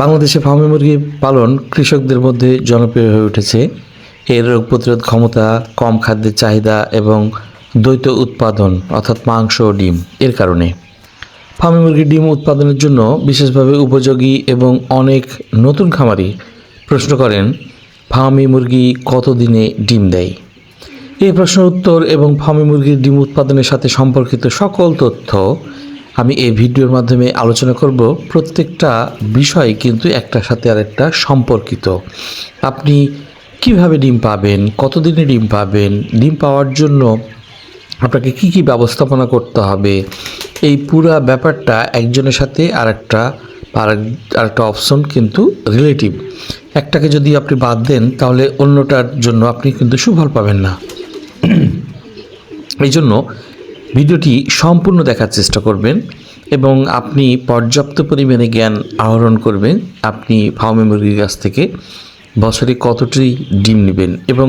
বাংলাদেশে ফার্মি মুরগি পালন কৃষকদের মধ্যে জনপ্রিয় হয়ে উঠেছে। এর রোগ প্রতিরোধ ক্ষমতা, কম খাদ্যের চাহিদা এবং দ্বৈত উৎপাদন, অর্থাৎ মাংস ও ডিম, এর কারণে। ফার্মি মুরগির ডিম উৎপাদনের জন্য বিশেষভাবে উপযোগী এবং অনেক নতুন খামারি প্রশ্ন করেন, ফার্মি মুরগি কত দিনে ডিম দেয়? এই প্রশ্নের উত্তর এবং ফার্মি মুরগির ডিম উৎপাদনের সাথে সম্পর্কিত সকল তথ্য আমি এই ভিডিওর মাধ্যমে আলোচনা করব প্রত্যেকটা বিষয় কিন্তু একটার সাথে আরেকটা সম্পর্কিত। আপনি কীভাবে ডিম পাবেন? কতদিনে ডিম পাবেন? ডিম পাওয়ার জন্য আপনাকে কি কি ব্যবস্থাপনা করতে হবে? এই পুরা ব্যাপারটা একজনের সাথে আর আরেকটা অপশন কিন্তু রিলেটিভ একটাকে যদি আপনি বাদ দেন, তাহলে অন্যটার জন্য আপনি কিন্তু সুফল পাবেন না। এই জন্য ভিডিওটি সম্পূর্ণ দেখার চেষ্টা করবেন এবং আপনি পর্যাপ্ত পরিমাণে জ্ঞান আহরণ করবেন। আপনি ফার্মে মুরগির কাছ থেকে বছরে কতটি ডিম নেবেন এবং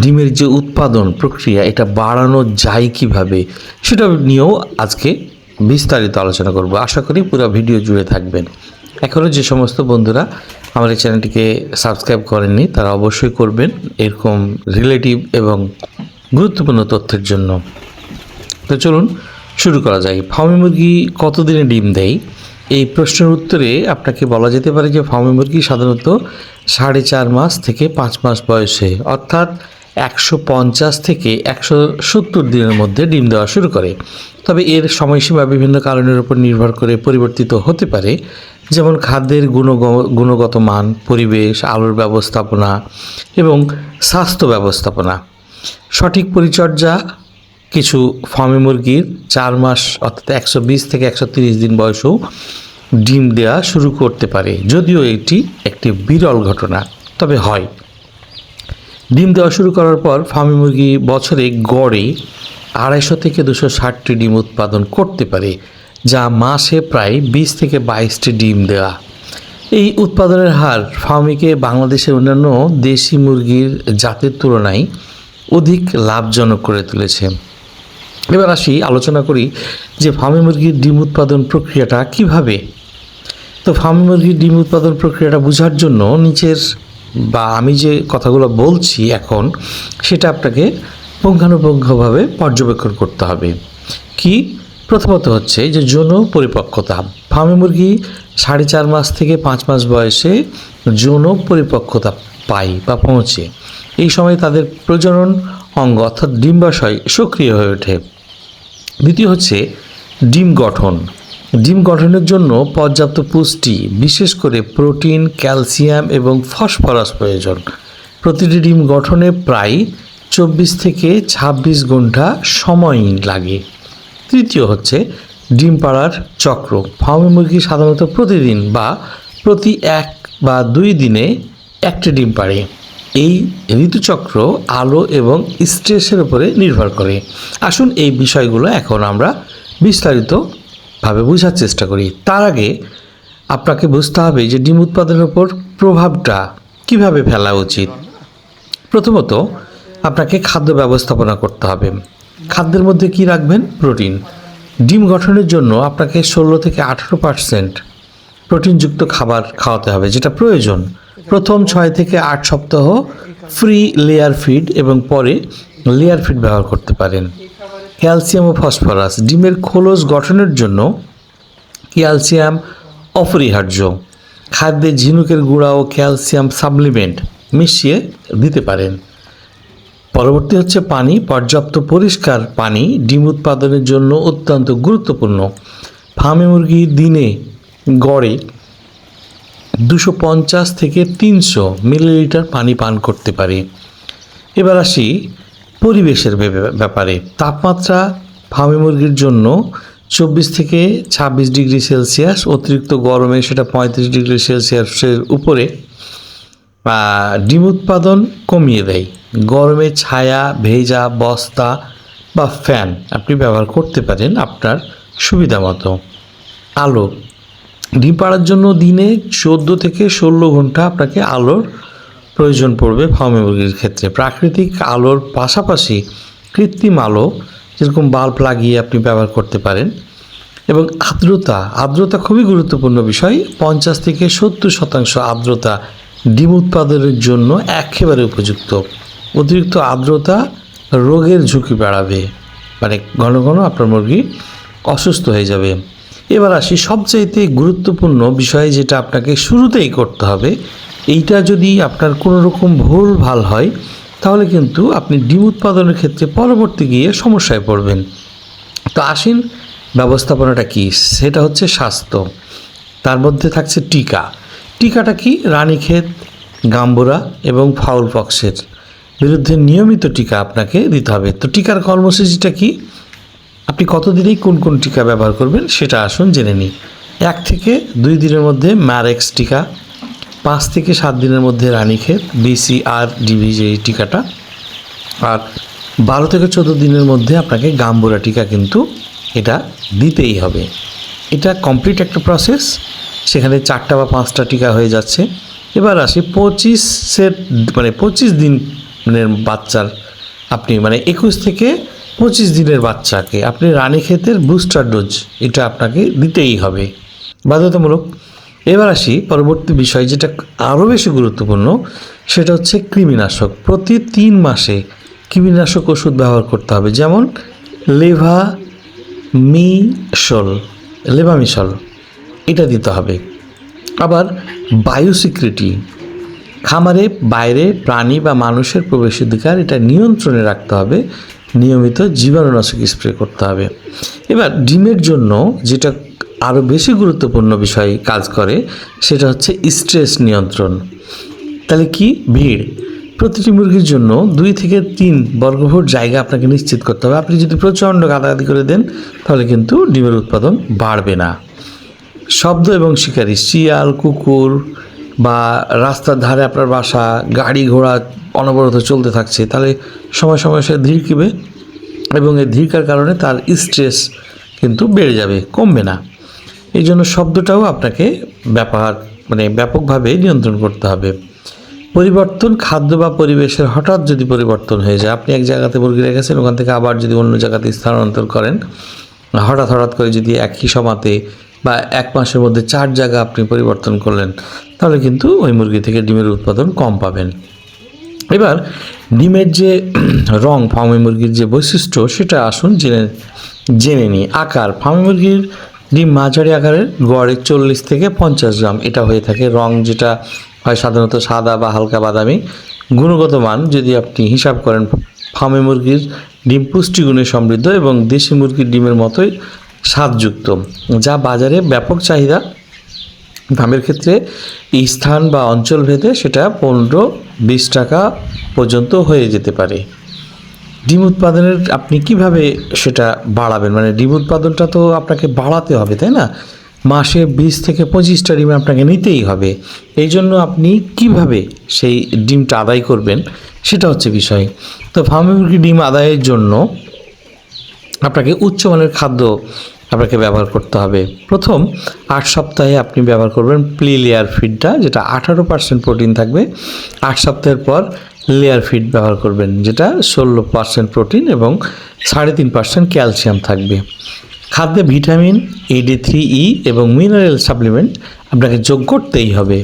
ডিমের যে উৎপাদন প্রক্রিয়া, এটা বাড়ানো যায় কীভাবে, সেটা নিয়েও আজকে বিস্তারিত আলোচনা করব। আশা করি পুরো ভিডিও জুড়ে থাকবেন। এখনও যে সমস্ত বন্ধুরা আমার এই চ্যানেলটিকে সাবস্ক্রাইব করেননি, তারা অবশ্যই করবেন এরকম রিলেটিভ এবং গুরুত্বপূর্ণ তথ্যের জন্য। তো চলুন শুরু করা যায় ফার্মি মুরগি কতদিনে ডিম দেয়? এই প্রশ্নের উত্তরে আপনাকে বলা যেতে পারে যে ফার্মি মুরগি সাধারণত সাড়ে চার মাস থেকে পাঁচ মাস বয়সে, অর্থাৎ একশো পঞ্চাশ থেকে একশো সত্তর দিনের মধ্যে ডিম দেওয়া শুরু করে। তবে এর সময়সীমা বিভিন্ন কারণের উপর নির্ভর করে পরিবর্তিত হতে পারে, যেমন খাদ্যের গুণগ, গুণগত মান, পরিবেশ, আলোর ব্যবস্থাপনা এবং স্বাস্থ্য ব্যবস্থাপনা। সঠিক পরিচর্যা কিছু ফার্মি মুরগির চার মাস, অর্থাৎ একশো বিশ থেকে একশো তিরিশ দিন বয়সেও ডিম দেওয়া শুরু করতে পারে। যদিও এটি একটি বিরল ঘটনা, তবে হয়। ডিম দেওয়া শুরু করার পর ফার্মি মুরগি বছরে গড়ে আড়াইশো থেকে দুশো ষাটটি ডিম উৎপাদন করতে পারে, যা মাসে প্রায় বিশ থেকে বাইশটি ডিম দেওয়া এই উৎপাদনের হার ফার্মিকে বাংলাদেশের অন্যান্য দেশি মুরগির জাতের তুলনায় অধিক লাভজনক করে তুলেছে। এবার আসি, আলোচনা করি যে ফার্মি মুরগির ডিম উৎপাদন প্রক্রিয়াটা কীভাবে? তো ফার্মি মুরগির ডিম উৎপাদন প্রক্রিয়াটা বোঝার জন্য নিচের বা আমি যে কথাগুলো বলছি এখন, সেটা আপনাকে পুঙ্খানুপুঙ্খভাবে পর্যবেক্ষণ করতে হবে। কি? প্রথমত হচ্ছে যে যৌন পরিপক্কতা। ফার্মি মুরগি সাড়ে চার মাস থেকে পাঁচ মাস বয়সে যৌন পরিপক্কতা পায় বা পৌঁছে। এই সময় তাদের প্রজনন অঙ্গ অর্থাৎ ডিম্বাশয় সক্রিয় হয়ে ওঠে। দ্বিতীয় হচ্ছে ডিম গঠন। ডিম গঠনের জন্য পর্যাপ্ত পুষ্টি, বিশেষ করে প্রোটিন, ক্যালসিয়াম এবং ফসফরাস প্রয়োজন। প্রতিটি ডিম গঠনে প্রায় চব্বিশ থেকে ছাব্বিশ ঘণ্টা সময় লাগে। তৃতীয় হচ্ছে ডিম পাড়ার চক্র। ফার্মি মুরগি সাধারণত প্রতিদিন বা প্রতি এক বা দুই দিনে একটি ডিম পাড়ে। এই ঋতুচক্র আলো এবং স্ট্রেসের উপরে নির্ভর করে। আসুন এই বিষয়গুলো এখন আমরা বিস্তারিতভাবে বোঝার চেষ্টা করি। তার আগে আপনাকে বুঝতে হবে যে ডিম উৎপাদনের উপর প্রভাবটা কীভাবে ফেলা উচিত। প্রথমত আপনাকে খাদ্য ব্যবস্থাপনা করতে হবে। খাদ্যের মধ্যে কি রাখবেন? প্রোটিন। ডিম গঠনের জন্য আপনাকে ষোলো থেকে আঠেরো পার্সেন্ট প্রোটিনযুক্ত খাবার খাওয়াতে হবে, যেটা প্রয়োজন। প্রথম ছয় থেকে আট সপ্তাহ ফ্রি লেয়ার ফিড এবং পরে লেয়ার ফিড ব্যবহার করতে পারেন। ক্যালসিয়াম ও ফসফরাস ডিমের খোলস গঠনের জন্য ক্যালসিয়াম অপরিহার্য। খাদ্যে ঝিনুকের গুঁড়া ও ক্যালসিয়াম সাপ্লিমেন্ট মিশিয়ে দিতে পারেন। পরবর্তী হচ্ছে পানি, পর্যাপ্ত পরিষ্কার পানি ডিম উৎপাদনের জন্য অত্যন্ত গুরুত্বপূর্ণ। ফার্মে মুরগি দিনে গড়ে দুশো পঞ্চাশ থেকে তিনশো মিলিলিটার পানি পান করতে পারে। এবার আসি পরিবেশের ব্যাপারে। তাপমাত্রা ফার্মি মুরগির জন্য চব্বিশ থেকে ছাব্বিশ ডিগ্রি সেলসিয়াস, অতিরিক্ত গরমে সেটা পঁয়ত্রিশ ডিগ্রি সেলসিয়াসের উপরে ডিম উৎপাদন কমিয়ে দেয়। গরমে ছায়া, ভেজা, বস্তা বা ফ্যান আপনি ব্যবহার করতে পারেন আপনার সুবিধা মতো। আলো ডিম পাড়ার জন্য দিনে চোদ্দ থেকে ষোলো ঘণ্টা আপনাকে আলোর প্রয়োজন পড়বে ফার্মে মুরগির ক্ষেত্রে। প্রাকৃতিক আলোর পাশাপাশি কৃত্রিম আলো, যেরকম বাল্ব লাগিয়ে আপনি ব্যবহার করতে পারেন। এবং আর্দ্রতা আর্দ্রতা খুবই গুরুত্বপূর্ণ বিষয়। পঞ্চাশ থেকে সত্তর শতাংশ আর্দ্রতা ডিম উৎপাদনের জন্য একেবারে উপযুক্ত। অতিরিক্ত আর্দ্রতা রোগের ঝুঁকি বাড়াবে। মানে ঘন ঘন আপনার মুরগি অসুস্থ হয়ে যাবে। এবার আসি, সবচাইতে গুরুত্বপূর্ণ বিষয় যেটা আপনাকে শুরুতেই করতে হবে, এইটা যদি আপনার কোনো রকম ভুল ভালো হয়, তাহলে কিন্তু আপনি ডিম উৎপাদনের ক্ষেত্রে পরবর্তী গিয়ে সমস্যায় পড়বেন। তো আসেন, ব্যবস্থাপনাটা কি? সেটা হচ্ছে স্বাস্থ্য। তার মধ্যে থাকছে টিকা। টিকাটা কি? রানীক্ষেত, গাম্বুরা এবং ফাউল পক্সের বিরুদ্ধে নিয়মিত টিকা আপনাকে দিতে হবে। তো টিকার কর্মসূচিটা কি? আপনি কতদিনেই কোন কোন টিকা ব্যবহার করবেন সেটা আসুন জেনে নিই। এক থেকে দুই দিনের মধ্যে ম্যারেক্স টিকা, পাঁচ থেকে সাত দিনের মধ্যে রানীক্ষেত বিসিআর ডিবি যে টিকাটা, আর বারো থেকে চোদ্দ দিনের মধ্যে আপনাকে গাম্বুরা টিকা কিন্তু এটা দিতেই হবে। এটা কমপ্লিট একটা প্রসেস, সেখানে চারটা বা পাঁচটা টিকা হয়ে যাচ্ছে। এবার আসি পঁচিশের মানে পঁচিশ দিন মানে বাচ্চার, আপনি মানে একুশ থেকে পঁচিশ দিনের বাচ্চাকে। আপনি রানীক্ষেতের বুস্টার ডোজ এটা আপনাকে দিতেই হবে। বাধ্যতামূলক। এবার আসি পরবর্তী বিষয় যেটা আরও বেশি গুরুত্বপূর্ণ, সেটা হচ্ছে কৃমিনাশক। প্রতি তিন মাসে কৃমিনাশক ওষুধ ব্যবহার করতে হবে, যেমন লেভা মিসল লেভামিসল এটা দিতে হবে। আবার বায়োসিক্রিটি। খামারে বাইরে প্রাণী বা মানুষের প্রবেশাধিকার এটা নিয়ন্ত্রণে রাখতে হবে। নিয়মিত জীবাণুনাশক স্প্রে করতে হবে। এবার ডিমের জন্য যেটা আরও বেশি গুরুত্বপূর্ণ বিষয় কাজ করে, সেটা হচ্ছে স্ট্রেস নিয়ন্ত্রণ। তাহলে কি? ভিড়। প্রতিটি মুরগির জন্য দুই থেকে তিন বর্গফুট জায়গা আপনাকে নিশ্চিত করতে হবে। আপনি যদি প্রচণ্ড গাদাগাদি করে দেন, তাহলে কিন্তু ডিমের উৎপাদন বাড়বে না। শব্দ এবং শিকারি, শিয়াল, কুকুর বা রাস্তার ধারে আপনার বাসা, গাড়ি ঘোড়া অনবরত চলতে থাকছে, তাহলে সময় সময় সে ধীরকিবে এবং এই ধীরকার কারণে তার স্ট্রেস কিন্তু বেড়ে যাবে, কমবে না। এই জন্য শব্দটাও আপনাকে ব্যাপার মানে ব্যাপকভাবে নিয়ন্ত্রণ করতে হবে। পরিবর্তন, খাদ্য বা পরিবেশের হঠাৎ যদি পরিবর্তন হয়ে যায়, আপনি এক জায়গাতে মুরগি রেখেছেন, ওখান থেকে আবার যদি অন্য জায়গাতে স্থানান্তর করেন, হঠাৎ হঠাৎ করে যদি একই সমাতে বা এক মাসের মধ্যে চার জায়গা আপনি পরিবর্তন করলেন, তাহলে কিন্তু ওই মুরগি থেকে ডিমের উৎপাদন কম পাবেন। এবার, ডিমের যে রং ফার্মি মুরগির যে বৈশিষ্ট্য, সেটা আসুন জেনে জেনে নিই। আকার, ফার্মি মুরগির ডিম মাঝারি আকারের, গড়ে চল্লিশ থেকে পঞ্চাশ গ্রাম। এটা হয়ে থাকে রং যেটা হয় সাধারণত সাদা বা হালকা বাদামি। গুণগত মান, যদি আপনি হিসাব করেন, ফার্মি মুরগির ডিম পুষ্টিগুণে সমৃদ্ধ এবং দেশি মুরগির ডিমের মতোই স্বাদযুক্ত, যা বাজারে ব্যাপক চাহিদা। দামের ক্ষেত্রে স্থান বা অঞ্চল ভেদে সেটা পনেরো, বিশ টাকা পর্যন্ত হয়ে যেতে পারে। ডিম উৎপাদনের আপনি কীভাবে সেটা বাড়াবেন? মানে ডিম উৎপাদনটা তো আপনাকে বাড়াতে হবে, তাই না? মাসে বিশ থেকে পঁচিশটা ডিম আপনাকে নিতেই হবে। এই জন্য আপনি কীভাবে সেই ডিমটা আদায় করবেন সেটা হচ্ছে বিষয়। তো ফার্মি ডিম আদায়ের জন্য আপনাকে উচ্চমানের খাদ্য আপনাকে ব্যবহার করতে হবে। প্রথম আট সপ্তাহে আপনি ব্যবহার করবেন প্লি লেয়ার ফিডটা, যেটা আঠারো পার্সেন্ট প্রোটিন থাকবে। আট সপ্তাহের পর লেয়ার ফিড ব্যবহার করবেন, যেটা ষোলো পার্সেন্ট প্রোটিন এবং সাড়ে তিন পার্সেন্ট ক্যালসিয়াম থাকবে। খাদ্যে ভিটামিন এডি থ্রি ই এবং মিনারেল সাপ্লিমেন্ট আপনাকে যোগ করতেই হবে।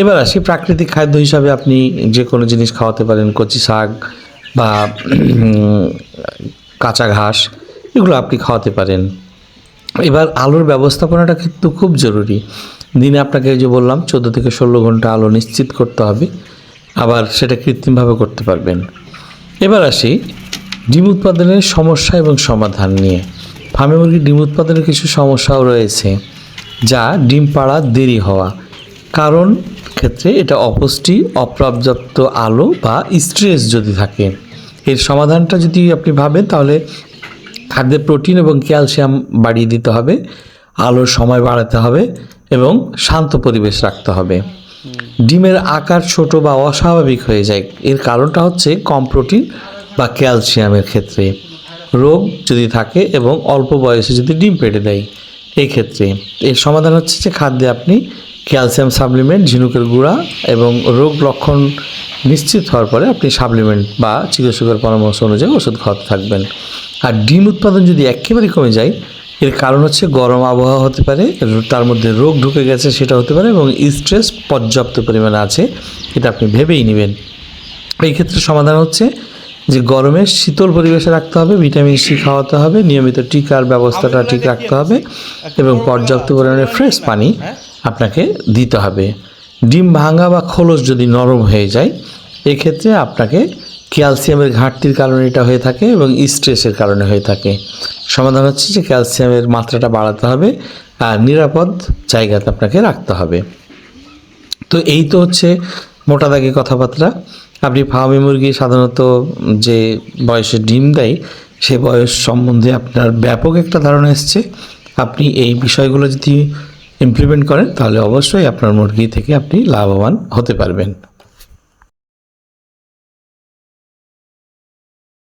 এবার আসি প্রাকৃতিক খাদ্য হিসাবে আপনি যে কোনো জিনিস খাওয়াতে পারেন, কচি শাক বা কাঁচা ঘাস, এগুলো আপনি খাওয়াতে পারেন। এবার আলোর ব্যবস্থাপনাটা কিন্তু খুব জরুরি। দিনে আপনাকে যে বললাম, চোদ্দ থেকে ষোলো ঘণ্টা আলো নিশ্চিত করতে হবে, আবার সেটা কৃত্রিমভাবে করতে পারবেন। এবার আসি ডিম উৎপাদনের সমস্যা এবং সমাধান নিয়ে। ফার্মে মুরগির ডিম উৎপাদনের কিছু সমস্যাও রয়েছে, যা ডিম পাড়া দেরি হওয়া। কারণ ক্ষেত্রে এটা অপুষ্টি, অপর্যাপ্ত আলো বা স্ট্রেস যদি থাকে। এর সমাধানটা যদি আপনি ভাবেন, তাহলে খাদ্যে প্রোটিন এবং ক্যালসিয়াম বাড়িয়ে দিতে হবে, আলোর সময় বাড়াতে হবে এবং শান্ত পরিবেশ রাখতে হবে। ডিমের আকার ছোট বা অস্বাভাবিক হয়ে যায়, এর কারণটা হচ্ছে কম প্রোটিন বা ক্যালসিয়ামের ক্ষেত্রে। রোগ যদি থাকে এবং অল্প বয়সে যদি ডিম পেটে দেয় এই ক্ষেত্রে এর সমাধান হচ্ছে যে খাদ্যে আপনি ক্যালসিয়াম সাপ্লিমেন্ট ঝিনুকের গুঁড়া এবং রোগ লক্ষণ নিশ্চিত হওয়ার পরে আপনি সাপ্লিমেন্ট বা চিকিৎসকের পরামর্শ অনুযায়ী ওষুধ খাওয়াতে থাকবেন। আর ডিম উৎপাদন যদি একেবারে কমে যায় এর কারণ হচ্ছে গরম আবহাওয়া হতে পারে তার মধ্যে রোগ ঢুকে গেছে সেটা হতে পারে এবং স্ট্রেস পর্যাপ্ত পরিমাণে আছে এটা আপনি ভেবেই নেবেন। এই ক্ষেত্রে সমাধান হচ্ছে যে গরমে শীতল পরিবেশে রাখতে হবে ভিটামিন সি খাওয়াতে হবে নিয়মিত টিকার ব্যবস্থাটা ঠিক রাখতে হবে এবং পর্যাপ্ত পরিমাণে ফ্রেশ পানি আপনাকে দিতে হবে। ডিম ভাঙা বা খোলস যদি নরম হয়ে যায় এক্ষেত্রে আপনাকে ক্যালসিয়ামের ঘাটতির কারণে এটা হয়ে থাকে এবং স্ট্রেসের কারণে হয়ে থাকে। সমাধান হচ্ছে যে ক্যালসিয়ামের মাত্রাটা বাড়াতে হবে, আর নিরাপদ জায়গাতে আপনাকে রাখতে হবে। তো এই তো হচ্ছে মোটা দাগে কথাবার্তা। আপনি ফার্মে মুরগি সাধারণত যে বয়সে ডিম দেয়, সে বয়স সম্বন্ধে আপনার ব্যাপক একটা ধারণা এসছে। আপনি এই বিষয়গুলো যদি ইমপ্লিমেন্ট করেন, তাহলে অবশ্যই আপনার মুরগি থেকে আপনি লাভবান হতে পারবেন।